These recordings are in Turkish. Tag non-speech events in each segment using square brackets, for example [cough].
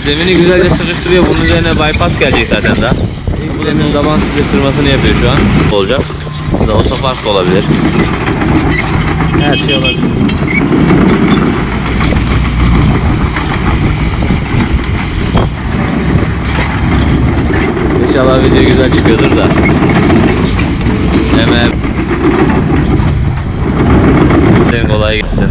Zemini güzelce sıkıştırıyor. Bunun üzerine bypass gelecek zaten daha. Zemin zaman sıkıştırmasını yapıyor şu an. Olacak. Da otopark da olabilir. Her şey olabilir. İnşallah video güzel çıkıyordur da. Hemen kolay gelsin.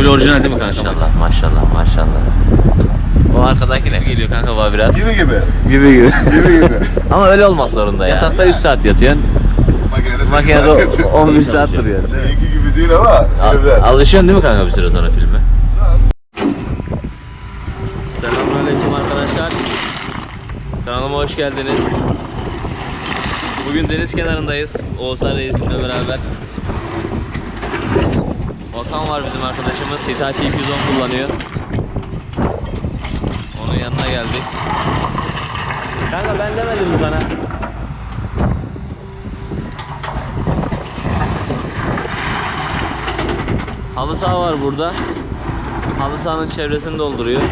Full orijinal değil mi kanka? Maşallah maşallah maşallah. O arkadaki ne geliyor kanka bana biraz? Gibi gibi. Gibi gibi. Gibi gibi. [laughs] Ama öyle olmak zorunda ya. Yatakta 3 saat yatıyorsun. Makinede Makinede saat yatıyor. 11 saat duruyorsun. Seninki gibi değil ama Al- filmler. alışıyorsun değil mi kanka bir süre sonra filme? Selamünaleyküm arkadaşlar. Kanalıma hoş geldiniz. Bugün deniz kenarındayız. Oğuzhan Reisim'le beraber. Okan var bizim arkadaşımız. Hitachi 210 kullanıyor. Onun yanına geldik. Kanka ben demedim sana? Halı saha var burada. Halı sahanın çevresini dolduruyor.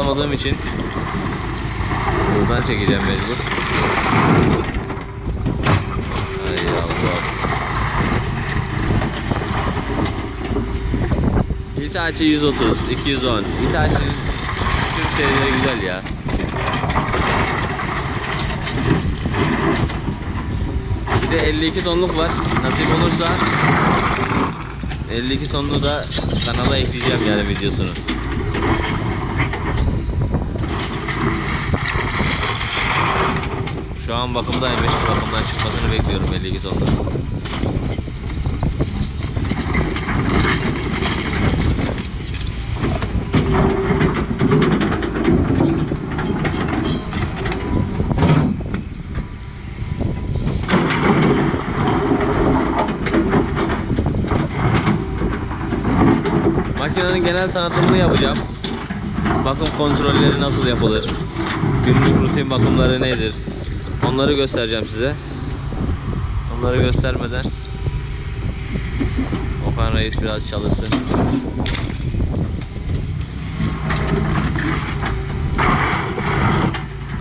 Alamadığım için buradan çekeceğim mecbur. Ay Allah. Hitachi 130, 210. Hitachi'nin tüm serileri güzel ya. Bir de 52 tonluk var. Nasip olursa 52 tonlu da kanala ekleyeceğim yani videosunu. Şu an bakımdaymış. Bakımdan çıkmasını bekliyorum 52 tonlu. Makinenin genel tanıtımını yapacağım. Bakım kontrolleri nasıl yapılır? Günlük rutin bakımları nedir? Onları göstereceğim size. Onları göstermeden Okan Reis biraz çalışsın.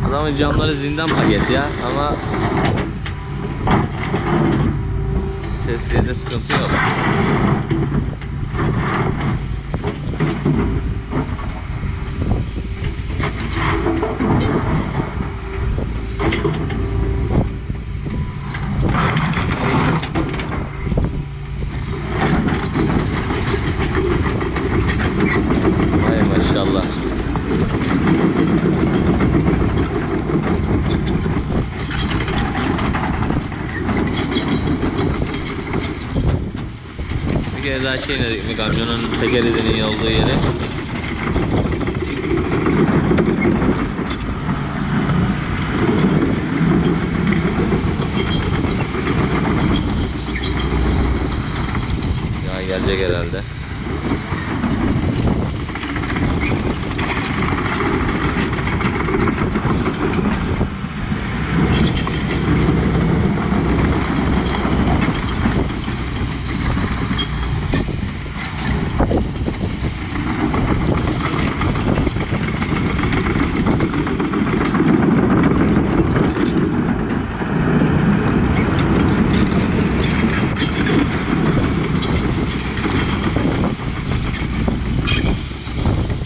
Adamın camları zindan paket ya ama Sesiyede sıkıntı yok. Hay maşallah. Bir kere daha şey mi kamyonun teker olduğu yere. Ya gelecek herhalde.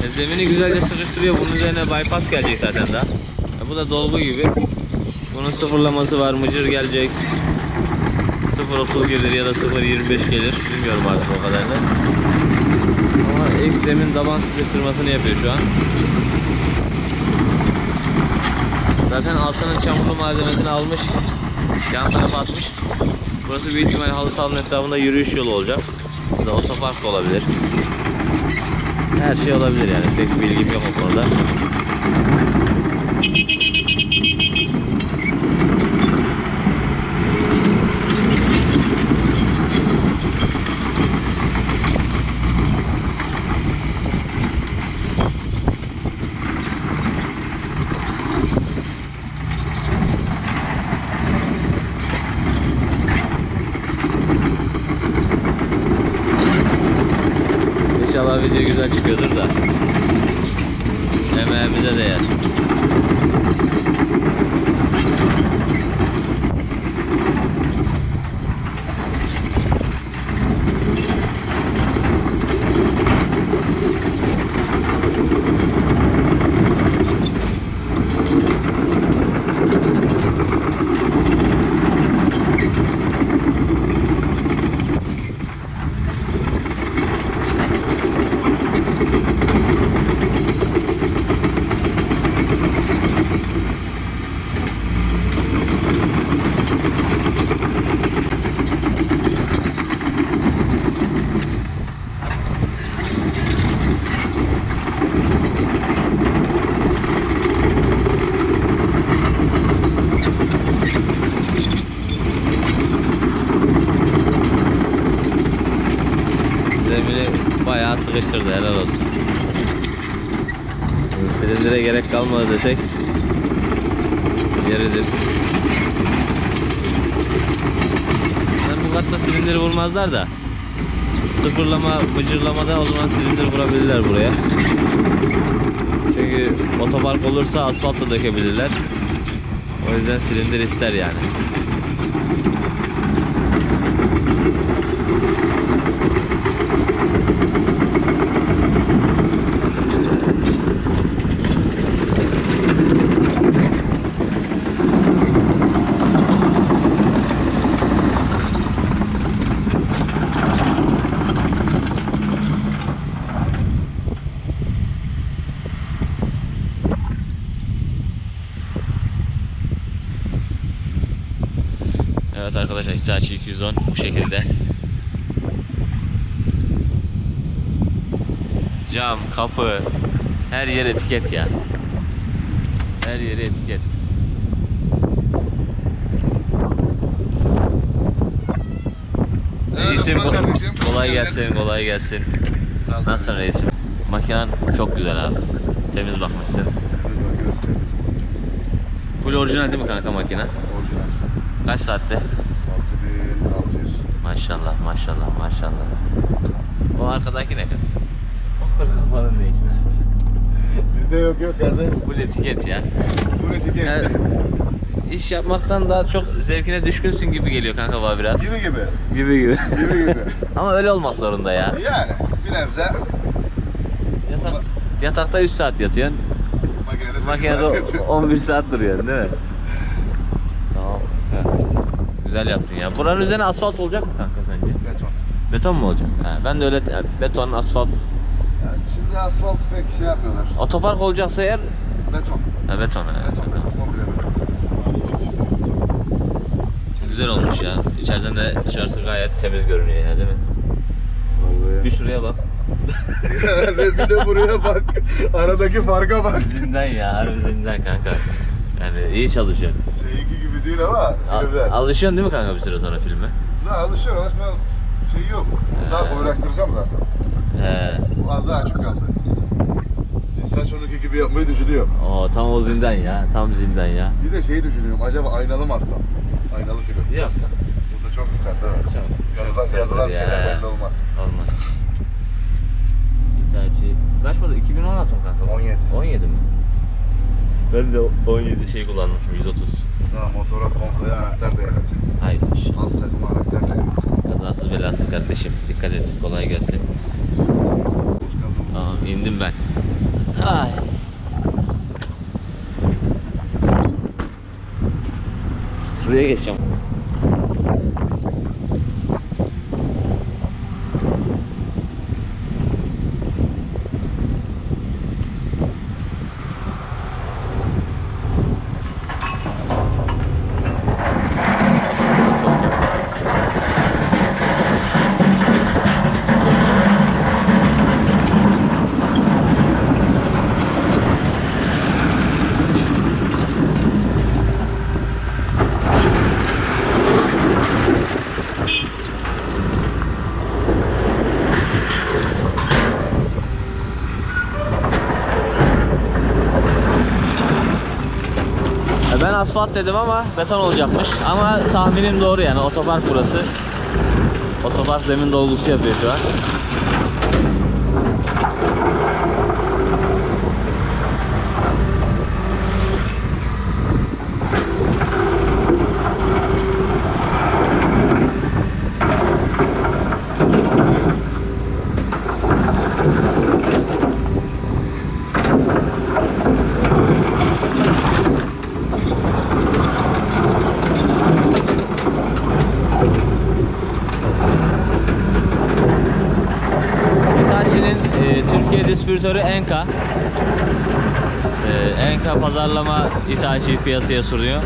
E, Zemini güzelce sıkıştırıyor. Bunun üzerine bypass gelecek zaten daha. Bu da dolgu gibi. Bunun sıfırlaması var. Mıcır gelecek. 0.30 gelir ya da 0.25 gelir. Bilmiyorum artık o kadarını. Ama ilk zemin taban sıkıştırmasını yapıyor şu an. Zaten altının çamurlu malzemesini almış. Yan tarafa atmış. Burası büyük ihtimal halı sahanın etrafında yürüyüş yolu olacak. Bu da otopark da olabilir. Her şey olabilir yani. Pek bilgim yok o konuda. İnşallah video güzel çıkıyordur da. Sıkıştırdı helal olsun. Silindire gerek kalmadı desek yeridir. Ben bu katta silindir vurmazlar da sıfırlama, mıcırlamada o zaman silindir vurabilirler buraya. Çünkü otopark olursa asfalt da dökebilirler. O yüzden silindir ister yani. Evet arkadaşlar Hitachi 210 bu şekilde. Cam, kapı, her yer etiket ya. Her yeri etiket. Evet, Reisim kardeşim, kolay gelsin, kolay gelsin. Nasılsın reisim? Makinen çok güzel abi. Temiz bakmışsın. Temiz bakıyoruz kardeşim. Full orijinal değil mi kanka makine? Kaç saatte? 6600. Maşallah maşallah maşallah. O arkadaki ne? O kafanın değil. [laughs] Bizde yok yok kardeş. Full etiket ya. Bu etiket. Yani iş yapmaktan daha çok zevkine düşkünsün gibi geliyor kanka bana biraz. Gibi gibi. Gibi gibi. Gibi gibi. [laughs] Ama öyle olmak zorunda ya. Yani bir nebze Yatak, yatakta 3 saat yatıyorsun. makinede 8 Makinede saat yatıyor. 11 saat duruyorsun değil mi? Güzel yaptın ya. Buranın üzerine asfalt olacak mı kanka sence? Beton. Beton mu olacak? Ha, ben de öyle yani beton, asfalt. Ya şimdi asfalt pek şey yapmıyorlar. Otopark olacaksa eğer Beton. ha, beton. ha, Beton, beton. beton. Komple beton. Güzel olmuş ya. İçeriden de dışarısı gayet temiz görünüyor ya değil mi? Bir şuraya bak. Yani [laughs] bir de buraya bak. Aradaki farka bak. Zindan ya, harbi zindan kanka. Yani iyi çalışıyor. Gibi değil ama Al- filmler. alışıyorsun değil mi kanka bir süre sonra filme? Ne alışıyor alışma şey yok. Daha uğraştıracağım zaten. He. Bu az daha açık kaldı. İnsan şununki gibi yapmayı düşünüyor. Oo tam o zindan ya, tam zindan ya. Bir de şeyi düşünüyorum. Acaba aynalı mı atsam? Aynalı film. Yok. Burada çok sert değil mi? Çok. Yazılan, çok yazılan ya. şeyler belli olmaz. Olmaz. Hitachi. Kaç model? 2016 mı kanka? 17. 17 mi? Ben de 17 şey kullanmışım 130. Daha motora komple anahtar devlet. Haymış. Alt takım anahtar devlet. Kazasız belasız kardeşim. Dikkat et. Kolay gelsin. Tamam indim ben. Ay. Şuraya geçeceğim. Asfalt dedim ama beton olacakmış. Ama tahminim doğru yani otopark burası. Otopark zemin dolgusu yapıyor şu an. Türkiye distribütörü Enka. E, Enka pazarlama Hitachi piyasaya sunuyor.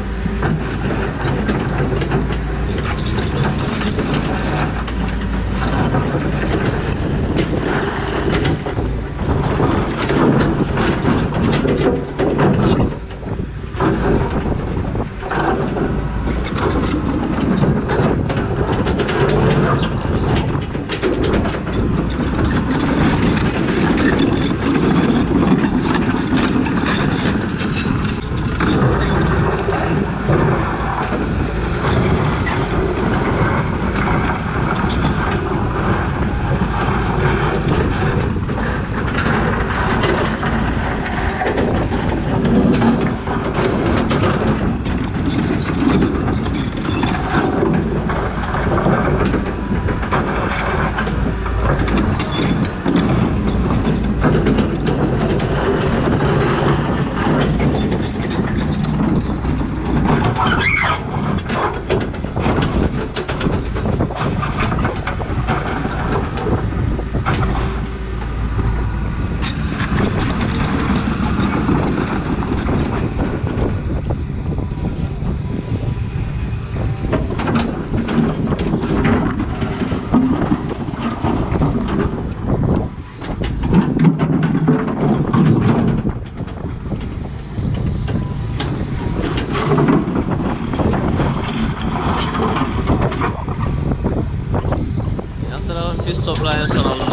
Yan tarafın